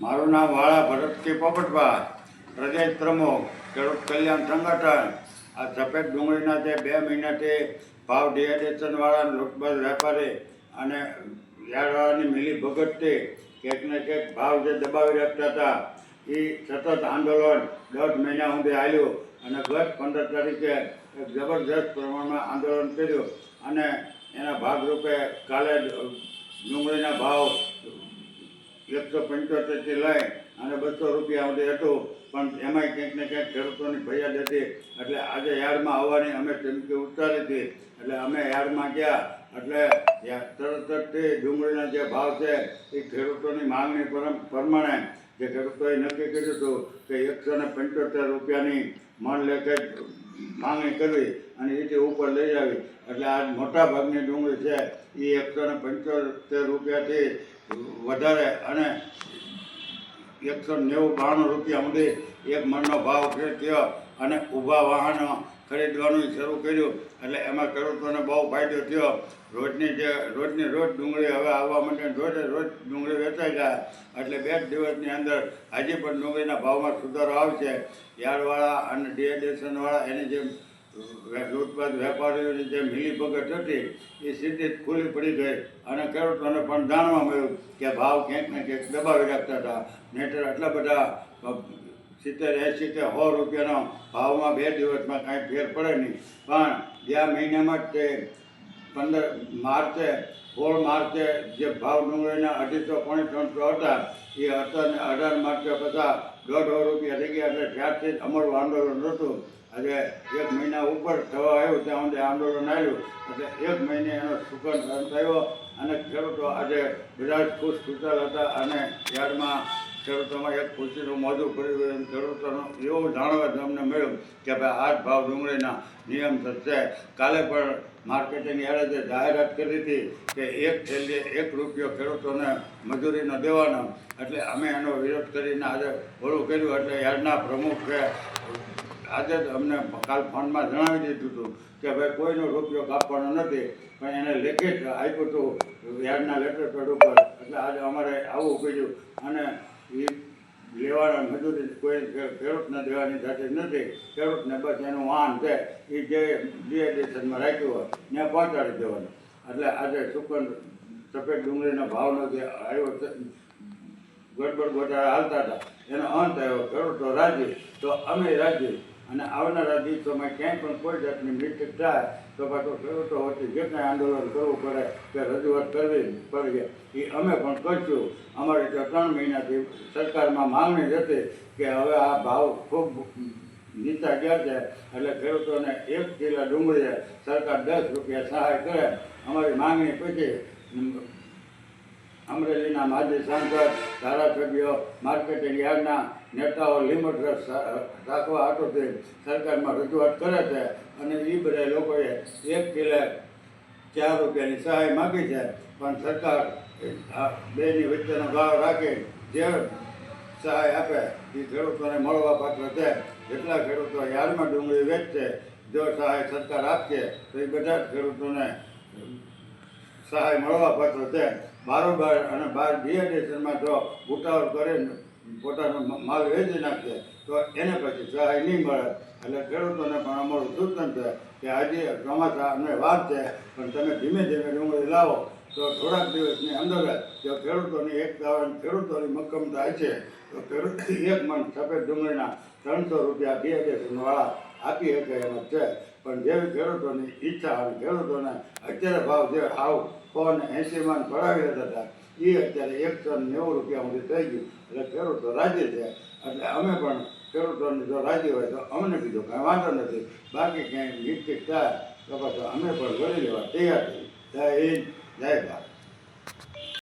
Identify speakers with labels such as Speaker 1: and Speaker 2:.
Speaker 1: મારું નામ વાળા ભરતસિંહ પોપટભા પ્રદેશ પ્રમુખ ખેડૂત કલ્યાણ સંગઠન. આ સફેદ ડુંગળીના જે બે મહિનાથી ભાવ ડિહાઇડ્રેશનવાળા લૂંટબાજ વેપારી અને યાર્ડવાળાની મિલી ભગતથી ક્યાંક ને ક્યાંક ભાવ જે દબાવી રાખતા હતા, એ સતત આંદોલન દોઢ મહિના સુધી આવ્યું અને ગત પંદર તારીખે એક જબરજસ્ત પ્રમાણમાં આંદોલન કર્યું અને એના ભાગરૂપે કાલે ડુંગળીના ભાવ એકસો પંચોતેરથી લઈ અને બસો રૂપિયા સુધી હતું. પણ એમાંય ક્યાંક ને ક્યાંક ખેડૂતોની ફરિયાદ હતી. એટલે આજે યાર્ડમાં આવવાની અમે ચમકી ઉતારી હતી. એટલે અમે યાર્ડમાં ગયા. એટલે તરત જ તે ડુંગળીના જે ભાવ છે એ ખેડૂતોની માંગણી પ્રમાણે જે ખેડૂતોએ નક્કી કર્યું હતું કે એકસો ને પંચોતેર રૂપિયાની મણ લેખે માંગણી કરવી. અને એથી ઉપર લઈ આવી. એટલે આ મોટા ભાગની ડુંગળી છે, એ એકસો ને પંચોતેર રૂપિયાથી વધારે અને એકસો નેવું બાણું રૂપિયા સુધી એક મણનો ભાવ થયો અને ઊભા વાહનો ખરીદવાનું શરૂ કર્યું. એટલે એમાં ખેડૂતોને બહુ ફાયદો થયો. રોજની જે, રોજની રોજ ડુંગળી હવે આવવા માટે રોજે રોજ ડુંગળી વેચાઈ જાય એટલે બે જ દિવસની અંદર હજી પણ ડુંગળીના ભાવમાં સુધારો આવશે. યાર્ડવાળા અને ડિહાઇડ્રેશનવાળા એની જે લૂંટબાજ વેપારીઓની જે મિલીભગત હતી એ સીધી ખુલ્લી પડી ગઈ. અને ખેડૂતોને પણ જાણવા મળ્યું કે ભાવ ક્યાંક ને ક્યાંક દબાવી રાખતા હતા. નહીંતર આટલા બધા સિત્તેર એંસી કે સો રૂપિયાનો ભાવમાં બે દિવસમાં કાંઈ ફેર પડે નહીં. પણ ગયા મહિનામાં જ તે પંદર માર્ચે, સોળ માર્ચે જે ભાવ ડુંગળીના અઢીસો પોણી ત્રણસો હતા, એ ને અઢાર માર્ચે બધા દોઢ રૂપિયા થઈ ગયા એટલે ત્યારથી જ અમારું આંદોલન હતું. આજે એક મહિના ઉપર થવા આવ્યું, ત્યાં સુધી આંદોલન આવ્યું એટલે એક મહિને એનો સુગંધ થયો અને ખેડૂતો આજે બધા ખુશ ખુશાલ હતા અને યાર્ડમાં ખેડૂતોમાં એક ખુશીનું મોજું કરી ગયું ખેડૂતોનું એવું જાણવા તમને મળ્યું કે ભાઈ આ ભાવ ડુંગળીના નિયમ થશે. કાલે પણ માર્કેટિંગ યાર્ડે જે જાહેરાત કરી હતી કે એક થેલી એક રૂપિયો ખેડૂતોને મજૂરીનો દેવાનો. એટલે અમે એનો વિરોધ કરીને આજે ઓલું કર્યું. એટલે યાર્ડના પ્રમુખે આજે જ અમને કાલ ફોનમાં જણાવી દીધું હતું કે ભાઈ કોઈનો રૂપિયો કાપવાનો નથી, પણ એને લેખિત આપ્યું હતું યાર્ડના લેટર પેડ ઉપર. એટલે આજે અમારે આવું કર્યું. અને એ લેવાના મજૂરી કોઈ ખે- ખેડૂતને દેવાની થતી નથી. ખેડૂતને બસ એનું વાહન છે. એ જે ડિહાઇડ્રેશનમાં રાખ્યું હોય, ત્યાં પહોંચાડી દેવાનું. એટલે આજે સુકન સફેદ ડુંગળીના ભાવનો જે આવ્યો ગડબડ ગોટાળા હાલતા હતા. એનો અંત આવ્યો. ખેડૂતો રાજી. તો અમે રાજી. અને આવનારા દિવસોમાં ક્યાંય પણ કોઈ જાતની મિસ્ટેક થાય, તો પાછો ખેડૂતો વચ્ચે જે કાંઈ આંદોલન કરવું પડે કે રજૂઆત કરવી પડે એ અમે પણ કરશું. અમારી તો ત્રણ મહિનાથી સરકારમાં માંગણી હતી કે હવે આ ભાવ ખૂબ નીચા ગયા છે, એટલે ખેડૂતોને એક કિલો ડુંગળીએ સરકાર દસ રૂપિયા સહાય કરે. અમારી માંગણી પછી અમરેલીના માજી સાંસદ ધારાસભ્યો માર્કેટિંગ યાર્ડના નેતાઓ લિમિટ રાખવા હાટોથી સરકારમાં રજૂઆત કરે છે અને એ બધા લોકોએ એક કિલે ચાર રૂપિયાની સહાય માગી છે. પણ સરકાર બેની વચ્ચેનો ભાવ રાખી જે સહાય આપે એ ખેડૂતોને મળવા પાત્ર છે. જેટલા ખેડૂતો યાર્ડમાં ડુંગળી વેચશે, જો સહાય સરકાર આપશે, તો એ બધા જ ખેડૂતોને સહાય મળવા પાત્ર છે. બારોબાર અને બાર ડિહાઇડ્રેશનમાં જો ઉતાવળ કરીને પોતાનો માલ વેચી નાખશે તો એને પછી સહાય નહીં મળે. એટલે ખેડૂતોને પણ અમારું સૂચન છે કે આજે ચોમાસા અમને વાત છે, પણ તમે ધીમે ધીમે ડુંગળી લાવો. તો થોડાક દિવસની અંદર જ ખેડૂતોની એક હોય ખેડૂતોની મક્કમતા છે, તો ખેડૂત એક મણ સફેદ ડુંગળીના ત્રણસો રૂપિયા બે બે વાળા આપી શકે એમ છે. પણ જેવી ખેડૂતોની ઈચ્છા અને ખેડૂતોને અત્યારે ભાવ જે હાવ સો ને એંસી માં પડાવી હતા એ અત્યારે એકસો નેવું રૂપિયા સુધી થઈ ગયું. એટલે ખેડૂતો રાજી છે. એટલે અમે પણ ખેડૂતોને જો રાજી હોય તો અમને બીજો કાંઈ વાંધો નથી. બાકી ક્યાંય નિશ્ચિત થાય તો પછી અમે પણ વળી લેવા તૈયાર છીએ. જય હિન્દ, જય ભારત.